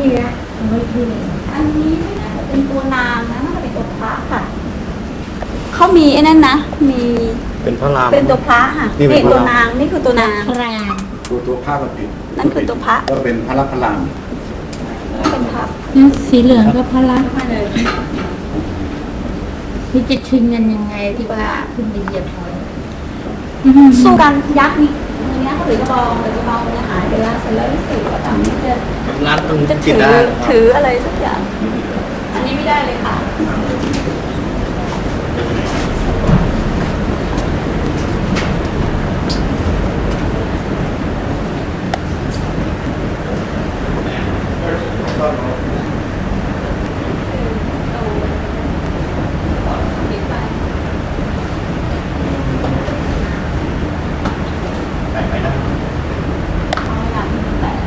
ที่ละไม่ที่เลยอันนี้ไม่น่าจะเป็นตัวนางนะน่าจะเป็นตัวพระค่ะเขามีไอ้นั่นนะมีเป็นพระราม เป็นตัวพระค่ะนี่เป็นตัพระรามวนางนี่คือตัวนางพระรามตัวตัวพระก็ผิดนั่นคือตัวพระก็เป็นพระรักพระรามเป็นพระนี่สีเหลืองก็พระรักพี่จะชิงกันยังไงที่ว่าขึ้นไปเหยียบหอยสู้กันยักษ์นี่อันนี้เขา ถือกระบองแต่กระบองเนี่ยหายไปแล้วเสร็จแล้วรู้สึกว่าตอนนี้จะรัดตรงจะจิถืตอนะถืออะไรสักอย่าง อันนี้ไม่ได้เลยค่ะ แปลกไหมนะ เขาไม่น่าจะแปด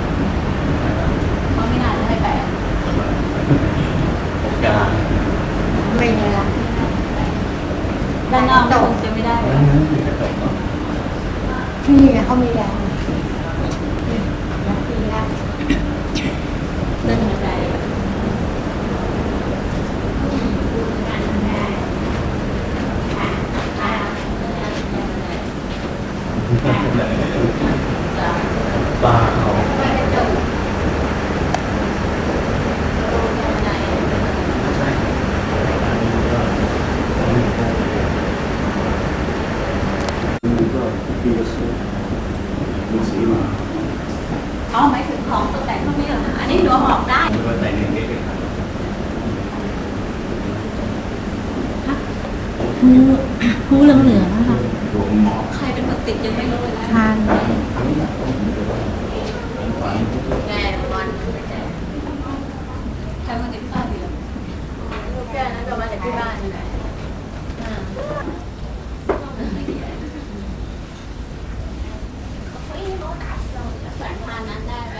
เขาไม่น่าจะให้แปด กา ไม่ไงล่ะด้านนอกก็คงจะไม่ได้เลย นี่ไงเขามีแล้วนักปีแล้ว เดินหัวใจ ปลาเขา ก็ปีละสุดมีสีมา อ๋อหมายถึงของตกแต่งพวกนี้เหรอคะอันนี้หนูเอาออกได้ไม่ว่าใส่ในเด็กเลยครับหูหูเหลืองเหลืองๆนะคะรวมหมอใครเป็นคนติดยังไม่รู้เลยนะทานฝันแกวันใครมาติดบ้านดีหรอลูกแกนั้นจะมาจากที่บ้านนี่แหละแสงทานนั้นได้ไหม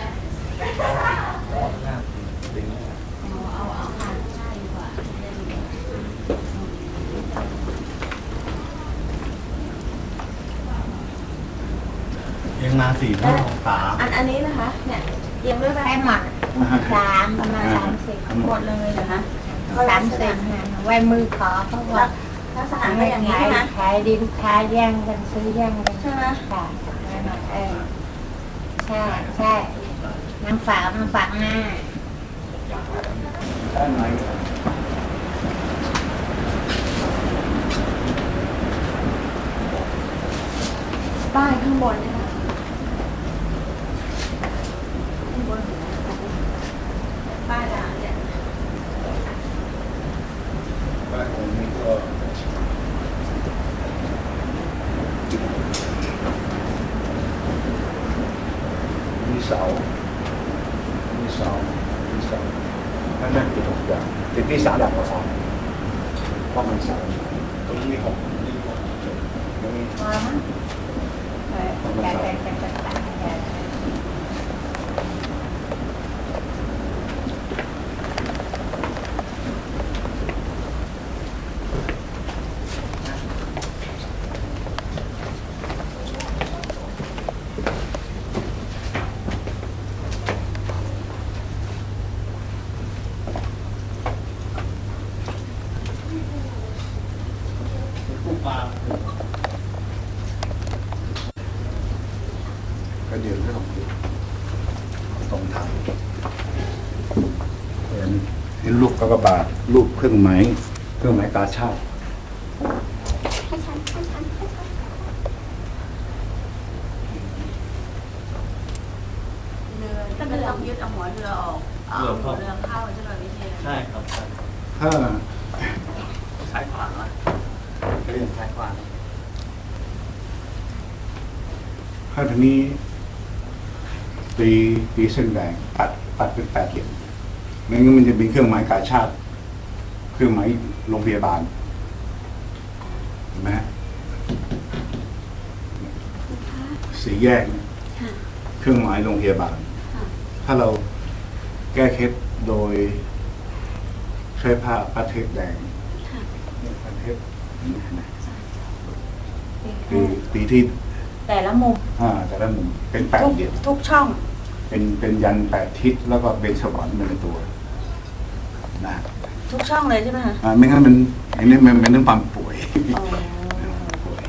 เอาเอาเอาทานใช่ดีกว่า ยัง มาสี่ห้าสามอันอันนี้นะคะ เนี่ยเตรียมด้วยไหมแป้หมักสามประมาณสามสิบหมดเลยเหรอคะสามสิบนะไว้มือขอเพราะว่าลักษณะเป็นอย่างนี้ขายใช่ไหมขายดินขายแย่งกันซื้อแย่งกันใช่ไหมค่ะเออใช่ใช่นางฝากนางฝากหน้าด้านในป้ายข้างบนเนี่ยนะข้างบนป้ายด่านเนี่ย บ้านผมนี่ก็มีเสา มีเสามีเสานั่นนั่นคือทุกอย่างติดที่สามหลักก็สามเพราะมันสาตรงนี้มีหกนี่หกตรงนี้พอมั้งใช่เพระมันแต่เสาแต่แต่แต่แต่ ผู้ปลา ก็เดี๋ยวเรื่องตรงทางเห็นเห็นลูกกระบาดลูกเครื่องไม้เครื่องไม้กาชาติให้ฉันให้ฉันให้ฉันเรือถ้าเป็นเรายึดเอาหัวเรือออกเอาหัวเรือเข้าใช่ไหมวิเชียนใช่ครับถ้าใช้ขวานละเรียนใช้ขวานถ้าทีนี้ ตีตีเส้นแดงตัดตัดเป็นแปดเหลี่ยมไม่งั้นมันจะมีเครื่องหมายกาชาติ เครื่องหมายโรงพยาบาลเห็นไหมฮะสีแยกเนี่ยค่ะเครื่องหมายโรงพยาบาลค่ะถ้าเราแก้เคล็ดโดยใช้ผ้าปัดเทปแดงค่ะเนี่ยปัดเทปนะตีตีที่ แต่ละมุมอ่าแต่ละมุมเป็นแปดทุกเหลี่ยมทุกช่องเเป็นเป็นยันแปดทิศแล้วก็เป็นสวรรค์ในตัวนะทุกช่องเลยใช่ไหมคะอ่าไม่งั้นมันอันนี้มันเป็นเรื่องความป่วยอ๋อป่วย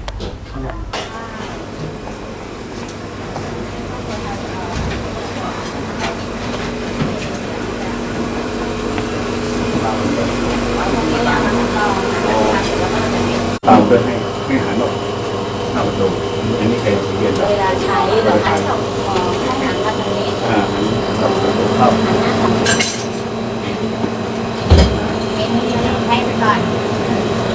ตามเพื่อให้ให้หันออก หน้าประตูอันนี้เคยเรียนแล้วเวลาใช้เราใช้สองมองให้หางมาตรงนี้อ่าหันหันออกประตูเข้าหันหน้าของเป็นให้ไปก่อน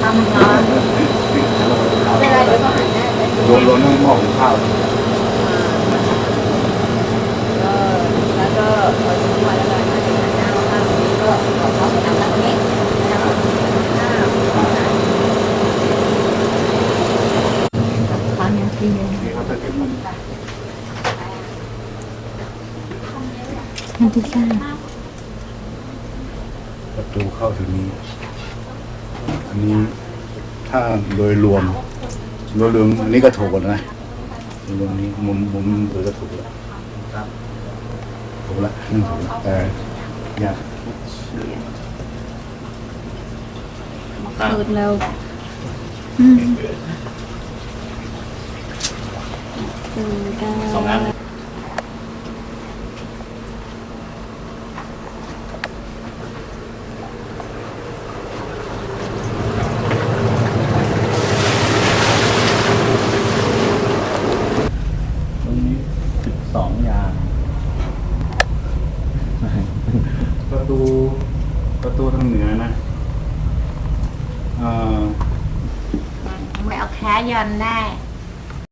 ทำร้อนหันออกประตูเข้า เวลาเดี๋ยวเขาหันหน้าไป รวมรวมทั้งหม้อหุงข้าว เออแล้วก็พอถึงวันแล้วก็หันหน้ามาข้างนี้ก็ขอเขาไปทำตรงนี้นะครับข้าว ตอนนี้ทีนึง นี่เขาจะเก็บมัน มัน ที่สร้างประตูเข้าถึงนี้ อันนี้ถ้าโดยรวมโดยรวมอันนี้ก็ถูกแล้วนะโดยรวมนี้มุมมุมเออก็ถูกแล้วครับถูกแล้วอืมถูกแล้วแต่ยากคืนเราสองอันตรงนี้ สิบสองยาง ประตูประตูทางเหนือนะเอ่อ ไม่เอาแค่ยันได้